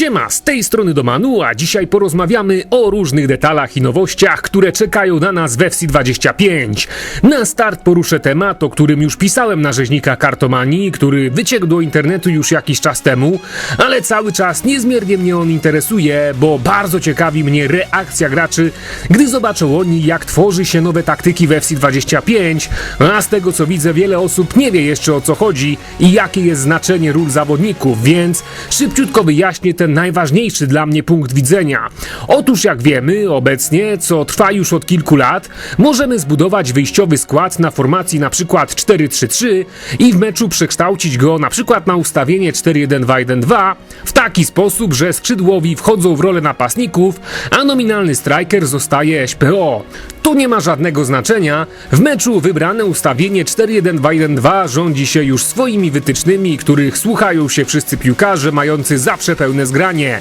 Siema, z tej strony Domanu, a dzisiaj porozmawiamy o różnych detalach i nowościach, które czekają na nas w FC25. Na start poruszę temat, o którym już pisałem na rzeźnika Kartomanii, który wyciekł do internetu już jakiś czas temu, ale cały czas niezmiernie mnie on interesuje, bo bardzo ciekawi mnie reakcja graczy, gdy zobaczą oni, jak tworzy się nowe taktyki w FC25, a z tego co widzę, wiele osób nie wie jeszcze o co chodzi i jakie jest znaczenie ról zawodników, więc szybciutko wyjaśnię ten najważniejszy dla mnie punkt widzenia. Otóż jak wiemy, obecnie, co trwa już od kilku lat, możemy zbudować wyjściowy skład na formacji przykład 4-3-3 i w meczu przekształcić go przykład na ustawienie 4-1-2-1-2 w taki sposób, że skrzydłowi wchodzą w rolę napastników, a nominalny striker zostaje SPO. Tu nie ma żadnego znaczenia. W meczu wybrane ustawienie 4-1-2-1-2 rządzi się już swoimi wytycznymi, których słuchają się wszyscy piłkarze mający zawsze pełne zgranie.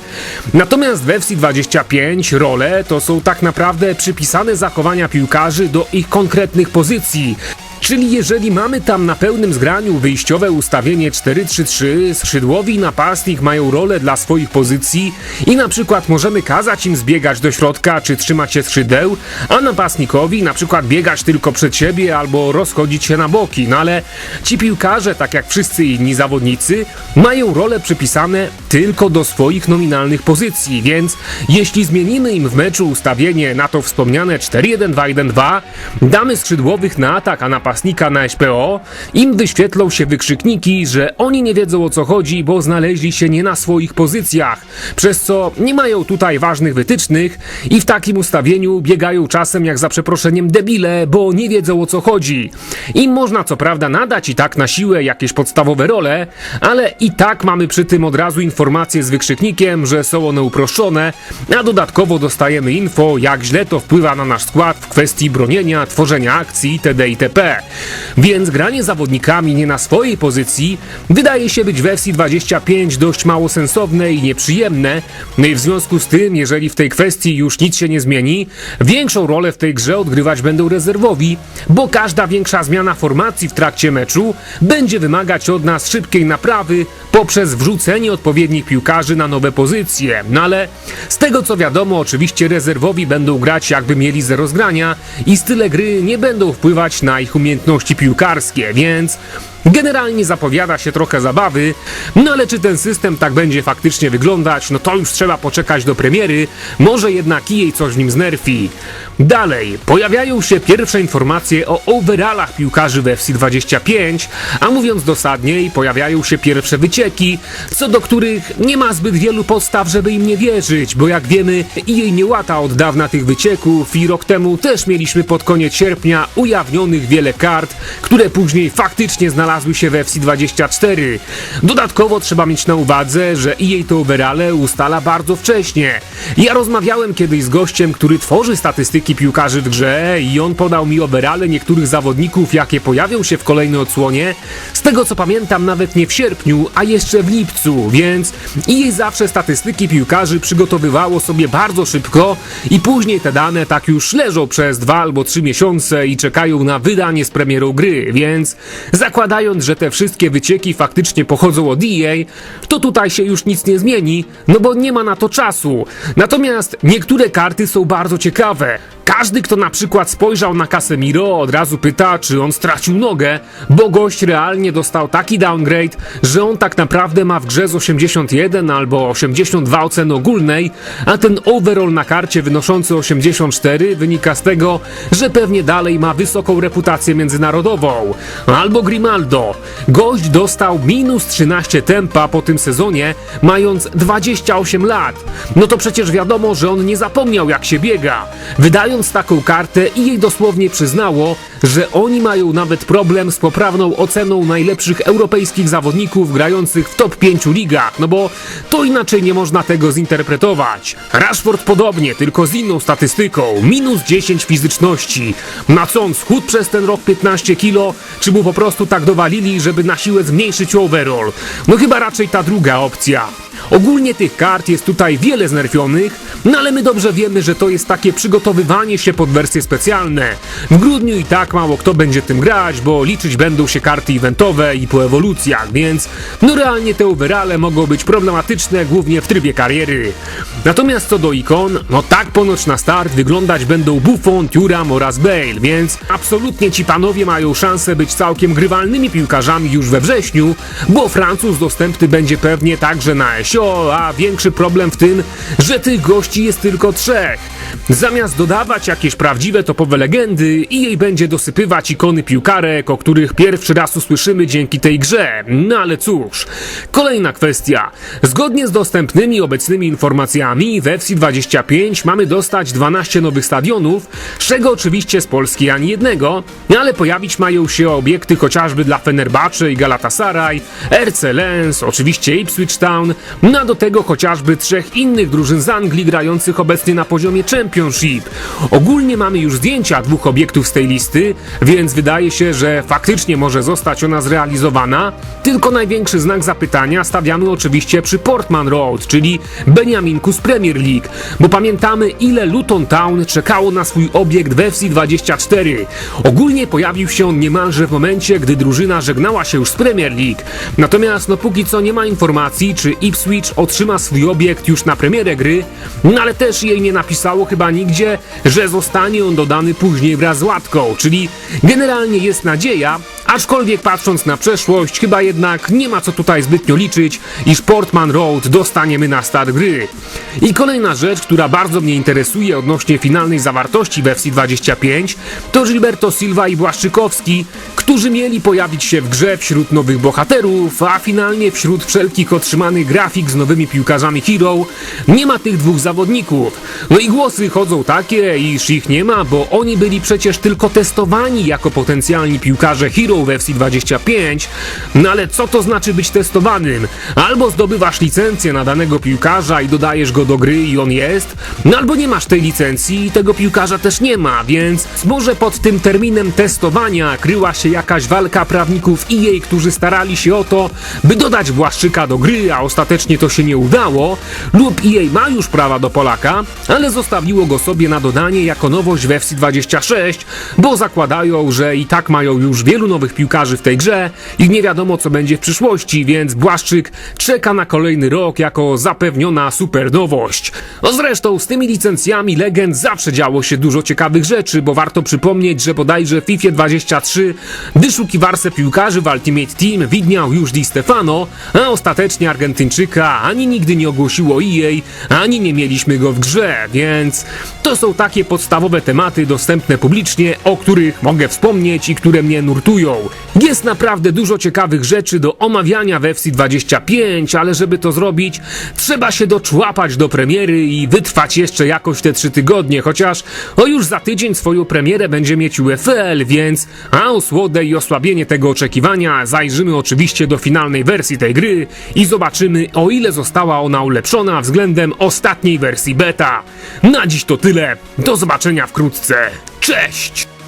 Natomiast w FC 25 role to są tak naprawdę przypisane zachowania piłkarzy do ich konkretnych pozycji. Czyli jeżeli mamy tam na pełnym zgraniu wyjściowe ustawienie 4-3-3, skrzydłowi napastnik mają rolę dla swoich pozycji i na przykład możemy kazać im zbiegać do środka czy trzymać się skrzydeł, a napastnikowi na przykład biegać tylko przed siebie albo rozchodzić się na boki. No ale ci piłkarze, tak jak wszyscy inni zawodnicy, mają role przypisane tylko do swoich nominalnych pozycji, więc jeśli zmienimy im w meczu ustawienie na to wspomniane 4-1-2-1-2, damy skrzydłowych na atak, a napastnika na SPO, im wyświetlą się wykrzykniki, że oni nie wiedzą o co chodzi, bo znaleźli się nie na swoich pozycjach, przez co nie mają tutaj ważnych wytycznych i w takim ustawieniu biegają czasem jak za przeproszeniem debile, bo nie wiedzą o co chodzi. Im można co prawda nadać i tak na siłę jakieś podstawowe role, ale i tak mamy przy tym od razu informacje z wykrzyknikiem, że są one uproszczone, a dodatkowo dostajemy info, jak źle to wpływa na nasz skład w kwestii bronienia, tworzenia akcji itd. itp. Więc granie zawodnikami nie na swojej pozycji wydaje się być w FC 25 dość mało sensowne i nieprzyjemne. No i w związku z tym, jeżeli w tej kwestii już nic się nie zmieni, większą rolę w tej grze odgrywać będą rezerwowi, bo każda większa zmiana formacji w trakcie meczu będzie wymagać od nas szybkiej naprawy poprzez wrzucenie odpowiednich piłkarzy na nowe pozycje. No ale z tego co wiadomo, oczywiście rezerwowi będą grać jakby mieli zero zgrania i style gry nie będą wpływać na ich umiejętności piłkarskie, więc Generalnie zapowiada się trochę zabawy, no ale czy ten system tak będzie faktycznie wyglądać, no to już trzeba poczekać do premiery, może jednak jej coś w nim znerfi. Dalej, pojawiają się pierwsze informacje o overallach piłkarzy w FC25, a mówiąc dosadniej, pojawiają się pierwsze wycieki, co do których nie ma zbyt wielu podstaw, żeby im nie wierzyć, bo jak wiemy, jej nie łata od dawna tych wycieków i rok temu też mieliśmy pod koniec sierpnia ujawnionych wiele kart, które później faktycznie znalazły się w FC24. Dodatkowo trzeba mieć na uwadze, że EA to overale ustala bardzo wcześnie. Ja rozmawiałem kiedyś z gościem, który tworzy statystyki piłkarzy w grze i on podał mi overale niektórych zawodników, jakie pojawią się w kolejnej odsłonie. Z tego co pamiętam, nawet nie w sierpniu, a jeszcze w lipcu, więc EA zawsze statystyki piłkarzy przygotowywało sobie bardzo szybko i później te dane tak już leżą przez dwa albo trzy miesiące i czekają na wydanie z premierą gry, więc Zakładając, że te wszystkie wycieki faktycznie pochodzą od EA, to tutaj się już nic nie zmieni, no bo nie ma na to czasu. Natomiast niektóre karty są bardzo ciekawe. Każdy, kto na przykład spojrzał na Casemiro, od razu pyta, czy on stracił nogę, bo gość realnie dostał taki downgrade, że on tak naprawdę ma w grze z 81 albo 82 oceny ogólnej, a ten overall na karcie wynoszący 84 wynika z tego, że pewnie dalej ma wysoką reputację międzynarodową. Albo Grimaldo. Gość dostał minus 13 tempa po tym sezonie, mając 28 lat. No to przecież wiadomo, że on nie zapomniał jak się biega. Wydając taką kartę i jej dosłownie przyznało, że oni mają nawet problem z poprawną oceną najlepszych europejskich zawodników grających w top 5 ligach, no bo to inaczej nie można tego zinterpretować. Rashford podobnie, tylko z inną statystyką, minus 10 fizyczności. Na co on schudł przez ten rok 15 kilo, czy mu po prostu tak dowalili, żeby na siłę zmniejszyć overall? No chyba raczej ta druga opcja. Ogólnie tych kart jest tutaj wiele znerfionych, no ale my dobrze wiemy, że to jest takie przygotowywanie się pod wersje specjalne. W grudniu i tak mało kto będzie tym grać, bo liczyć będą się karty eventowe i po ewolucjach, więc no realnie te overale mogą być problematyczne głównie w trybie kariery. Natomiast co do ikon, no tak ponoć na start wyglądać będą Buffon, Thuram oraz Bale, więc absolutnie ci panowie mają szansę być całkiem grywalnymi piłkarzami już we wrześniu, bo Francuz dostępny będzie pewnie także na SO, a większy problem w tym, że tych gości jest tylko trzech. Zamiast dodawać jakieś prawdziwe topowe legendy, EA będzie dosypywać ikony piłkarek, o których pierwszy raz usłyszymy dzięki tej grze. No ale cóż. Kolejna kwestia. Zgodnie z dostępnymi obecnymi informacjami w FC 25 mamy dostać 12 nowych stadionów, z czego oczywiście z Polski ani jednego, ale pojawić mają się obiekty chociażby dla Fenerbahce i Galatasaray, RC Lens, oczywiście Ipswich Town, no a do tego chociażby trzech innych drużyn z Anglii grających obecnie na poziomie Championship. Ogólnie mamy już zdjęcia dwóch obiektów z tej listy, więc wydaje się, że faktycznie może zostać ona zrealizowana, tylko największy znak zapytania stawiamy oczywiście przy Portman Road, czyli Beniaminku Premier League, bo pamiętamy ile Luton Town czekało na swój obiekt w FC 24. Ogólnie pojawił się on niemalże w momencie, gdy drużyna żegnała się już z Premier League. Natomiast no póki co nie ma informacji, czy Ipswich otrzyma swój obiekt już na premierę gry, no ale też jej nie napisało chyba nigdzie, że zostanie on dodany później wraz z łatką, czyli generalnie jest nadzieja, aczkolwiek patrząc na przeszłość, chyba jednak nie ma co tutaj zbytnio liczyć, iż Portman Road dostaniemy na start gry. I kolejna rzecz, która bardzo mnie interesuje odnośnie finalnej zawartości w FC25, to Gilberto Silva i Błaszczykowski, którzy mieli pojawić się w grze wśród nowych bohaterów, a finalnie wśród wszelkich otrzymanych grafik z nowymi piłkarzami Hero nie ma tych dwóch zawodników. No i głosy chodzą takie, iż ich nie ma, bo oni byli przecież tylko testowani jako potencjalni piłkarze Hero w FC25. No ale co to znaczy być testowanym? Albo zdobywasz licencję na danego piłkarza i dodajesz go do gry i on jest, no albo nie masz tej licencji i tego piłkarza też nie ma, więc może pod tym terminem testowania kryła się jakaś walka prawników EA, którzy starali się o to, by dodać Błaszczyka do gry, a ostatecznie to się nie udało, lub EA ma już prawa do Polaka, ale zostawiło go sobie na dodanie jako nowość w FC26, bo zakładają, że i tak mają już wielu nowych piłkarzy w tej grze i nie wiadomo co będzie w przyszłości, więc Błaszczyk czeka na kolejny rok jako zapewniona super nowość. No zresztą z tymi licencjami legend zawsze działo się dużo ciekawych rzeczy, bo warto przypomnieć, że bodajże FIFA 23 wyszukiwarce piłkarzy w Ultimate Team widniał już Di Stefano, a ostatecznie Argentyńczyka ani nigdy nie ogłosiło EA, ani nie mieliśmy go w grze, więc to są takie podstawowe tematy dostępne publicznie, o których mogę wspomnieć i które mnie nurtują. Jest naprawdę dużo ciekawych rzeczy do omawiania w FC25, ale żeby to zrobić, trzeba się doczłapać do premiery i wytrwać jeszcze jakoś te trzy tygodnie, chociaż o już za tydzień swoją premierę będzie mieć UFL, więc a osłodę i osłabienie tego oczekiwania zajrzymy oczywiście do finalnej wersji tej gry i zobaczymy o ile została ona ulepszona względem ostatniej wersji beta. Na dziś to tyle, do zobaczenia wkrótce, cześć!